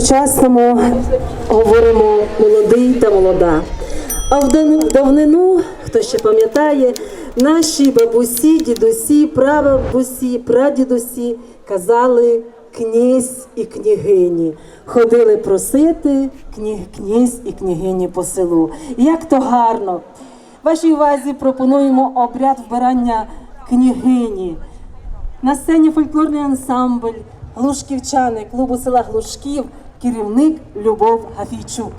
сучасному говоримо молодий та молода. А в дав- давнину, хто ще пам'ятає, наші бабусі, дідусі, прабабусі, прадідусі казали князь і княгині. Ходили просити князь і княгині по селу. Як то гарно! Вашій увазі пропонуємо обряд вбирання княгині. На сцені фольклорний ансамбль Глушківчани клубу села Глушків, керівник Любов Гафійчук.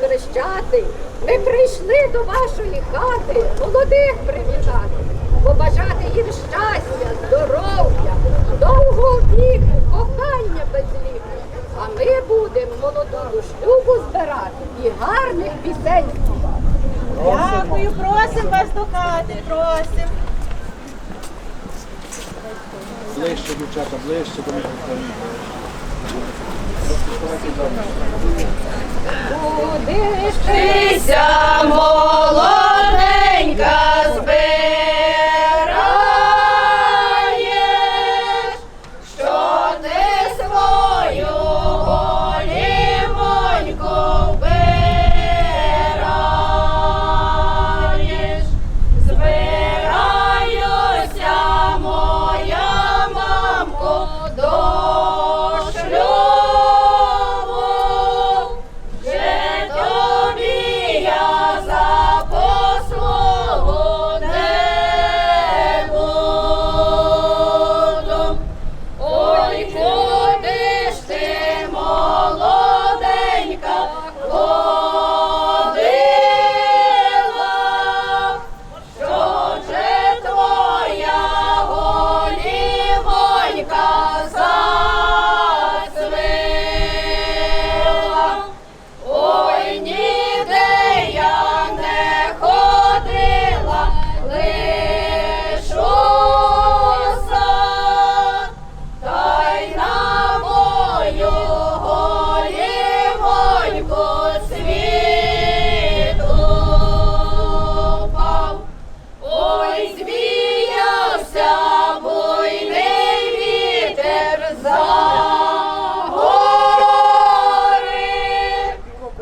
Хрещати. Ми прийшли до вашої хати молодих привітати, побажати їм щастя, здоров'я, довгого віку, кохання без ліку. А ми будемо молоду до шлюбу збирати і гарних пісень співати. Дякую, просимо вас до хати, просимо. Ближче, дівчата, ближче до мікрофону. Куди ж ти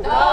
好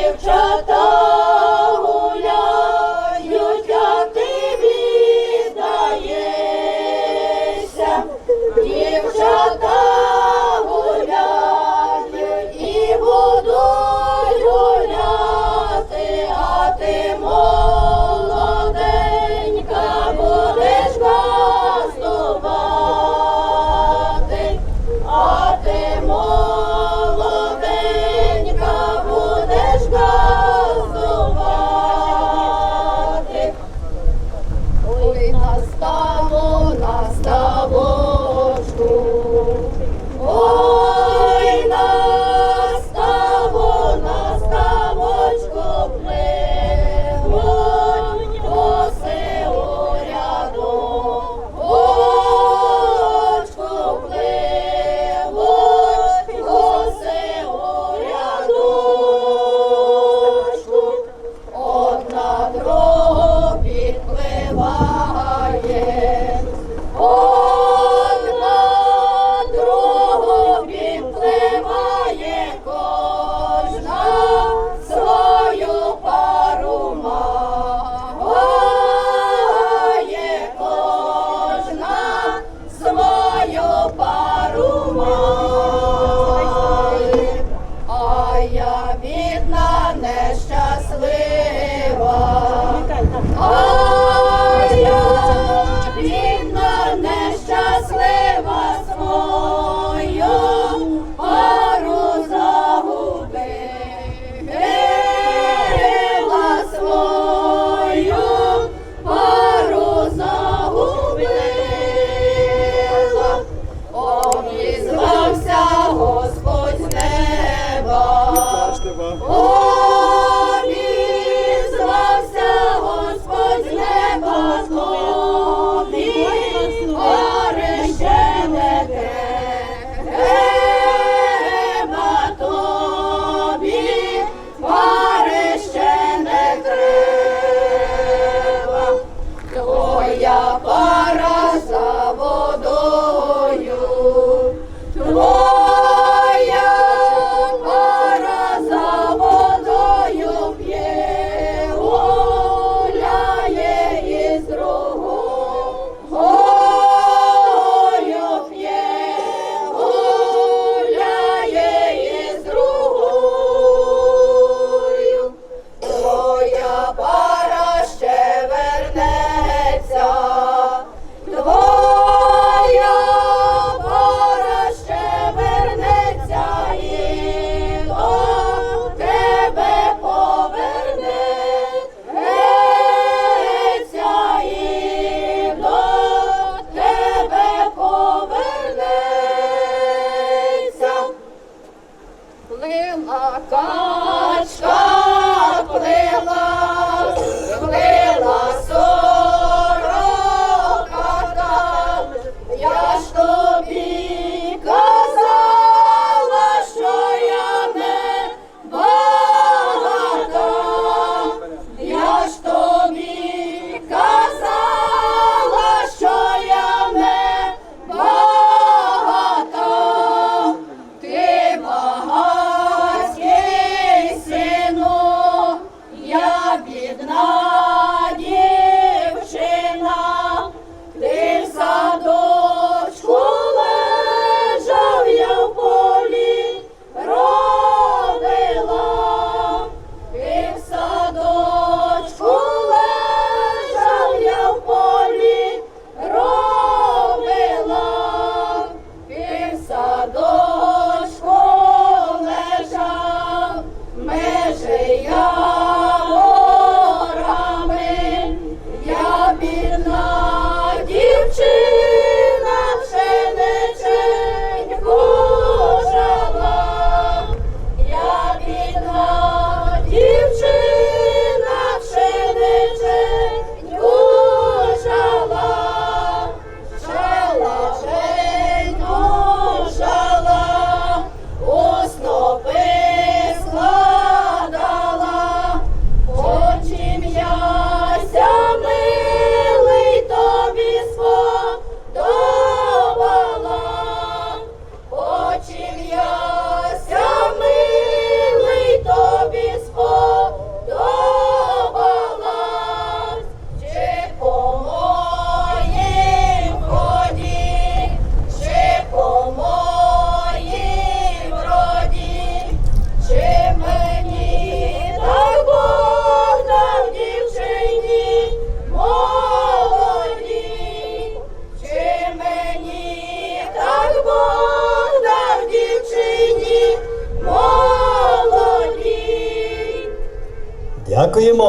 дівчата. 오!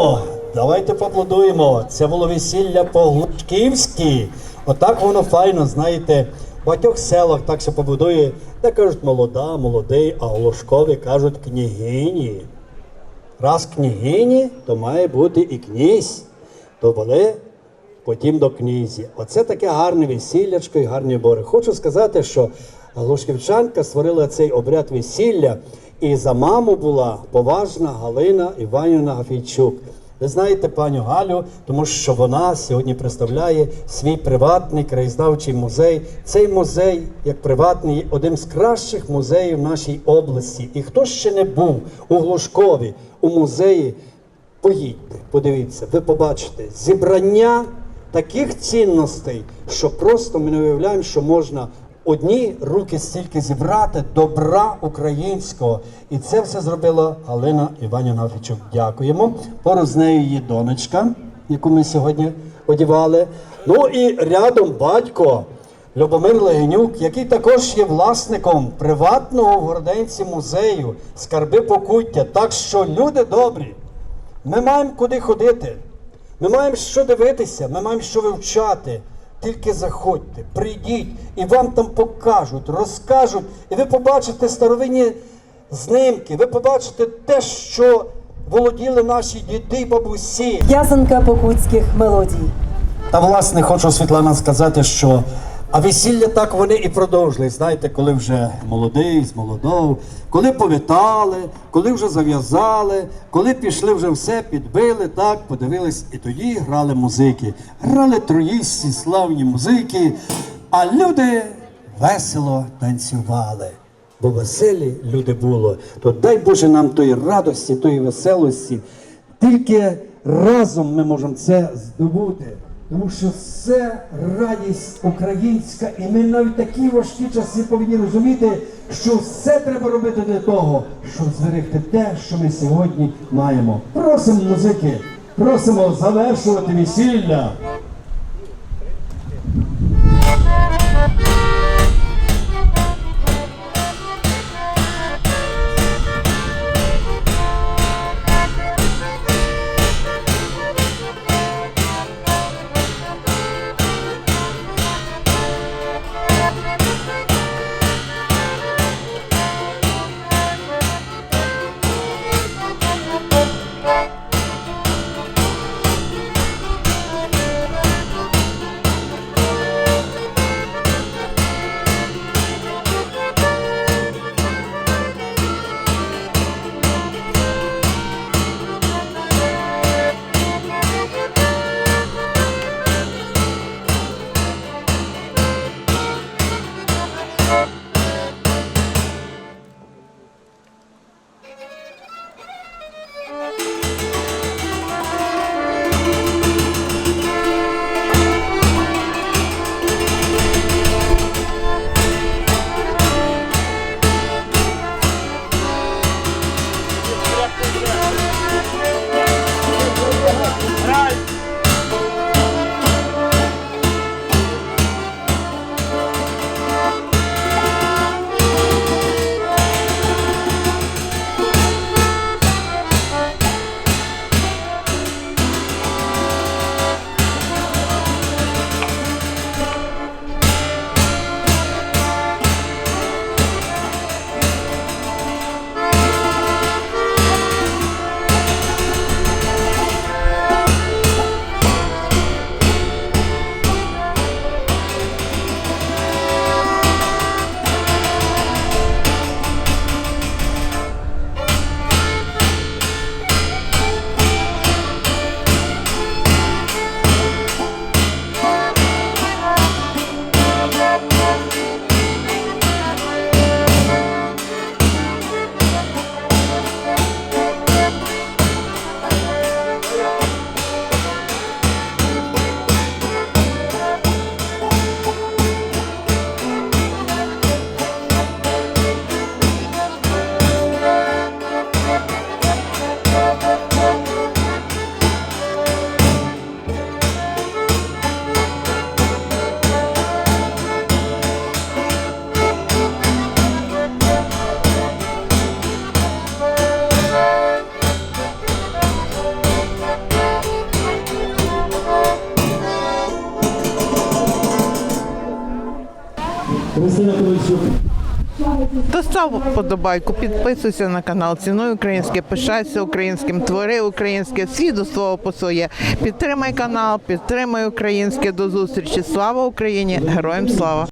Дякуємо. Давайте поаплодуємо. Це було весілля по-глушківськи. Отак воно файно, знаєте. В багатьох селах так се побудує, де кажуть молода, молодий, а глушкові кажуть княгині. Раз княгині, то має бути і князь. То були потім до князі. Оце таке гарне весіллячко і гарні бори. Хочу сказати, що Глушківчанка створила цей обряд весілля, і за маму була поважна Галина Іванівна Гафійчук. Ви знаєте паню Галю, тому що вона сьогодні представляє свій приватний краєзнавчий музей. Цей музей, як приватний, є одним з кращих музеїв в нашій області. І хто ще не був у Глушкові у музеї, Поїдьте, подивіться, ви побачите зібрання таких цінностей, що просто ми не уявляємо, що можна одні руки стільки зібрати добра українського. І це все зробила Галина Іванівна Фічук. Дякуємо. Поруч з нею її донечка, яку ми сьогодні одівали. Ну і рядом батько. Любомир Легенюк, який також є власником приватного в Городенці музею скарби покуття. Так що люди добрі, ми маємо куди ходити. Ми маємо що дивитися, ми маємо що вивчати. Тільки заходьте, прийдіть, і вам там покажуть, розкажуть, і ви побачите старовинні знимки, ви побачите те, що володіли наші діди і бабусі. В'язанка покутських мелодій. Та власне хочу Світлана сказати, що а весілля так вони і продовжили. Знаєте, коли вже молодий з молодов, коли повітали, коли вже зав'язали, коли пішли вже все, підбили, так, подивились, і тоді грали музики. Грали троїсті славні музики, а люди весело танцювали. Бо веселі люди було, то дай Боже нам тої радості, тої веселості. Тільки разом ми можемо це здобути. Тому що це радість українська, і ми навіть такі важкі часи повинні розуміти, що все треба робити для того, щоб зберегти те, що ми сьогодні маємо. Просимо музики, просимо завершувати весілля. Став подобайку, підписуйся на канал, цінуй українське, пишайся українським, твори українське, свідоцтво до свого по своє. Підтримай канал, підтримай українське. До зустрічі. Слава Україні! Героям слава!